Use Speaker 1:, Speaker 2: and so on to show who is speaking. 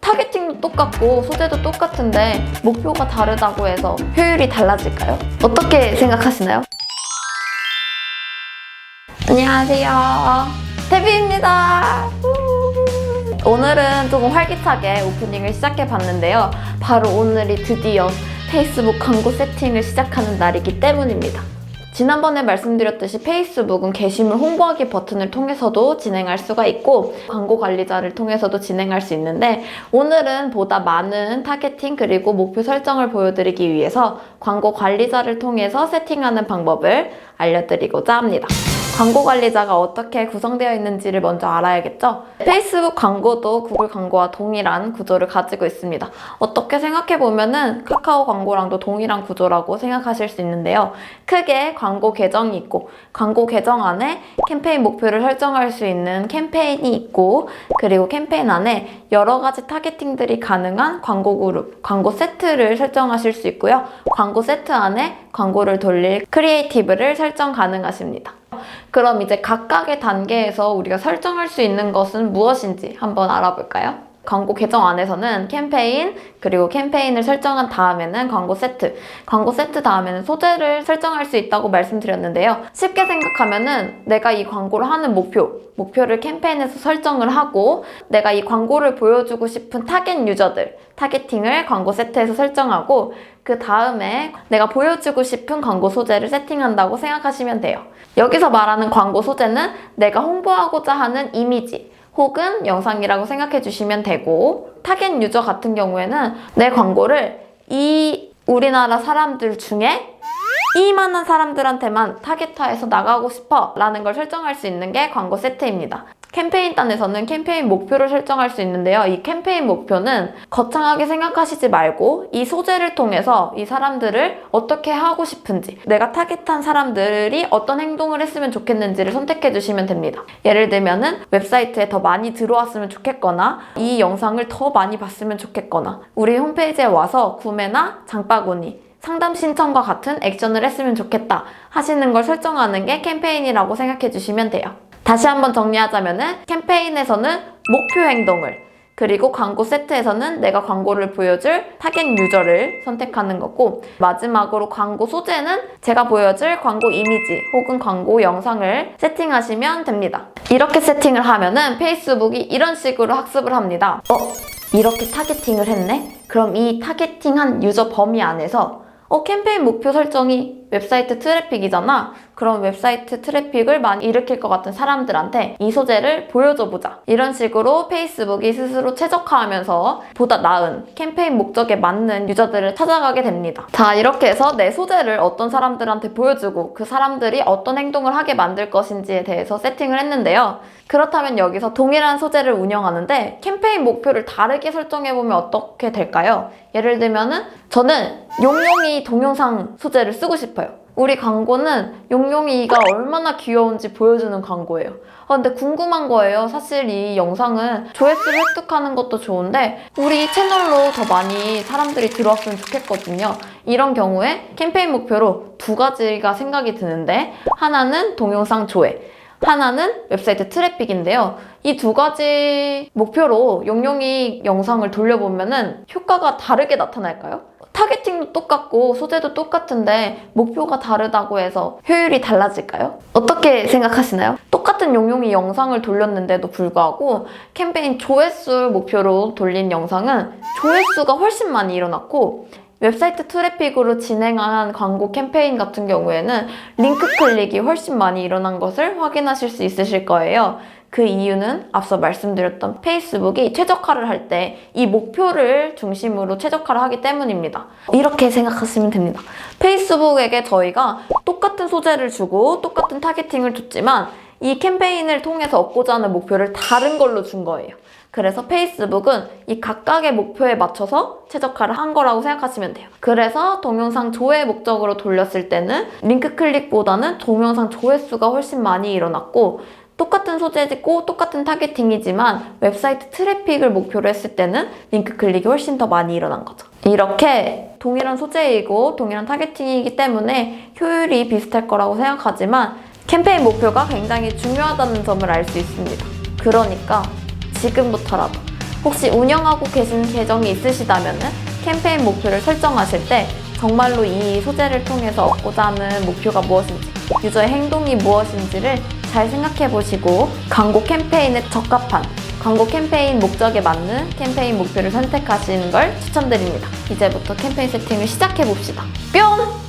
Speaker 1: 타겟팅도 똑같고 소재도 똑같은데 목표가 다르다고 해서 효율이 달라질까요? 어떻게 생각하시나요? 안녕하세요. 데뷔입니다. 오늘은 조금 활기차게 오프닝을 시작해 봤는데요. 바로 오늘이 드디어 페이스북 광고 세팅을 시작하는 날이기 때문입니다. 지난번에 말씀드렸듯이 페이스북은 게시물 홍보하기 버튼을 통해서도 진행할 수가 있고 광고 관리자를 통해서도 진행할 수 있는데 오늘은 보다 많은 타겟팅 그리고 목표 설정을 보여드리기 위해서 광고 관리자를 통해서 세팅하는 방법을 알려드리고자 합니다. 광고 관리자가 어떻게 구성되어 있는지를 먼저 알아야겠죠? 페이스북 광고도 구글 광고와 동일한 구조를 가지고 있습니다. 어떻게 생각해보면 은 카카오 광고랑도 동일한 구조라고 생각하실 수 있는데요. 크게 광고 계정이 있고, 광고 계정 안에 캠페인 목표를 설정할 수 있는 캠페인이 있고, 그리고 캠페인 안에 여러 가지 타겟팅들이 가능한 광고 그룹, 광고 세트를 설정하실 수 있고요. 광고 세트 안에 광고를 돌릴 크리에이티브를 설정 가능하십니다. 그럼 이제 각각의 단계에서 우리가 설정할 수 있는 것은 무엇인지 한번 알아볼까요? 광고 계정 안에서는 캠페인, 그리고 캠페인을 설정한 다음에는 광고 세트, 광고 세트 다음에는 소재를 설정할 수 있다고 말씀드렸는데요. 쉽게 생각하면은 내가 이 광고를 하는 목표, 목표를 캠페인에서 설정을 하고 내가 이 광고를 보여주고 싶은 타겟 유저들, 타겟팅을 광고 세트에서 설정하고 그 다음에 내가 보여주고 싶은 광고 소재를 세팅한다고 생각하시면 돼요. 여기서 말하는 광고 소재는 내가 홍보하고자 하는 이미지 혹은 영상이라고 생각해 주시면 되고 타겟 유저 같은 경우에는 내 광고를 이 우리나라 사람들 중에 이만한 사람들한테만 타겟화해서 나가고 싶어 라는 걸 설정할 수 있는 게 광고 세트입니다. 캠페인 단에서는 캠페인 목표를 설정할 수 있는데요. 이 캠페인 목표는 거창하게 생각하시지 말고 이 소재를 통해서 이 사람들을 어떻게 하고 싶은지 내가 타겟한 사람들이 어떤 행동을 했으면 좋겠는지를 선택해 주시면 됩니다. 예를 들면은 웹사이트에 더 많이 들어왔으면 좋겠거나 이 영상을 더 많이 봤으면 좋겠거나 우리 홈페이지에 와서 구매나 장바구니 상담 신청과 같은 액션을 했으면 좋겠다 하시는 걸 설정하는 게 캠페인이라고 생각해 주시면 돼요. 다시 한번 정리하자면은 캠페인에서는 목표 행동을 그리고 광고 세트에서는 내가 광고를 보여줄 타겟 유저를 선택하는 거고 마지막으로 광고 소재는 제가 보여줄 광고 이미지 혹은 광고 영상을 세팅하시면 됩니다. 이렇게 세팅을 하면은 페이스북이 이런 식으로 학습을 합니다. 어? 이렇게 타겟팅을 했네? 그럼 이 타겟팅한 유저 범위 안에서 어, 캠페인 목표 설정이 웹사이트 트래픽이잖아. 그럼 웹사이트 트래픽을 많이 일으킬 것 같은 사람들한테 이 소재를 보여줘 보자. 이런 식으로 페이스북이 스스로 최적화하면서 보다 나은 캠페인 목적에 맞는 유저들을 찾아가게 됩니다. 자, 이렇게 해서 내 소재를 어떤 사람들한테 보여주고 그 사람들이 어떤 행동을 하게 만들 것인지에 대해서 세팅을 했는데요. 그렇다면 여기서 동일한 소재를 운영하는데 캠페인 목표를 다르게 설정해보면 어떻게 될까요? 예를 들면은 저는 용용이 동영상 소재를 쓰고 싶어요. 우리 광고는 용용이가 얼마나 귀여운지 보여주는 광고예요. 아, 근데 궁금한 거예요. 사실 이 영상은 조회수를 획득하는 것도 좋은데 우리 채널로 더 많이 사람들이 들어왔으면 좋겠거든요. 이런 경우에 캠페인 목표로 두 가지가 생각이 드는데 하나는 동영상 조회, 하나는 웹사이트 트래픽인데요. 이 두 가지 목표로 용용이 영상을 돌려보면은 효과가 다르게 나타날까요? 타겟팅도 똑같고 소재도 똑같은데 목표가 다르다고 해서 효율이 달라질까요? 어떻게 생각하시나요? 똑같은 용용이 영상을 돌렸는데도 불구하고 캠페인 조회수 목표로 돌린 영상은 조회수가 훨씬 많이 일어났고 웹사이트 트래픽으로 진행한 광고 캠페인 같은 경우에는 링크 클릭이 훨씬 많이 일어난 것을 확인하실 수 있으실 거예요. 그 이유는 앞서 말씀드렸던 페이스북이 최적화를 할 때 이 목표를 중심으로 최적화를 하기 때문입니다. 이렇게 생각하시면 됩니다. 페이스북에게 저희가 똑같은 소재를 주고 똑같은 타겟팅을 줬지만 이 캠페인을 통해서 얻고자 하는 목표를 다른 걸로 준 거예요. 그래서 페이스북은 이 각각의 목표에 맞춰서 최적화를 한 거라고 생각하시면 돼요. 그래서 동영상 조회 목적으로 돌렸을 때는 링크 클릭보다는 동영상 조회수가 훨씬 많이 일어났고 똑같은 소재고 똑같은 타겟팅이지만 웹사이트 트래픽을 목표로 했을 때는 링크 클릭이 훨씬 더 많이 일어난 거죠. 이렇게 동일한 소재이고 동일한 타겟팅이기 때문에 효율이 비슷할 거라고 생각하지만 캠페인 목표가 굉장히 중요하다는 점을 알 수 있습니다. 그러니까 지금부터라도 혹시 운영하고 계신 계정이 있으시다면 캠페인 목표를 설정하실 때 정말로 이 소재를 통해서 얻고자 하는 목표가 무엇인지, 유저의 행동이 무엇인지를 잘 생각해 보시고 광고 캠페인에 적합한 광고 캠페인 목적에 맞는 캠페인 목표를 선택하시는 걸 추천드립니다. 이제부터 캠페인 세팅을 시작해 봅시다. 뿅!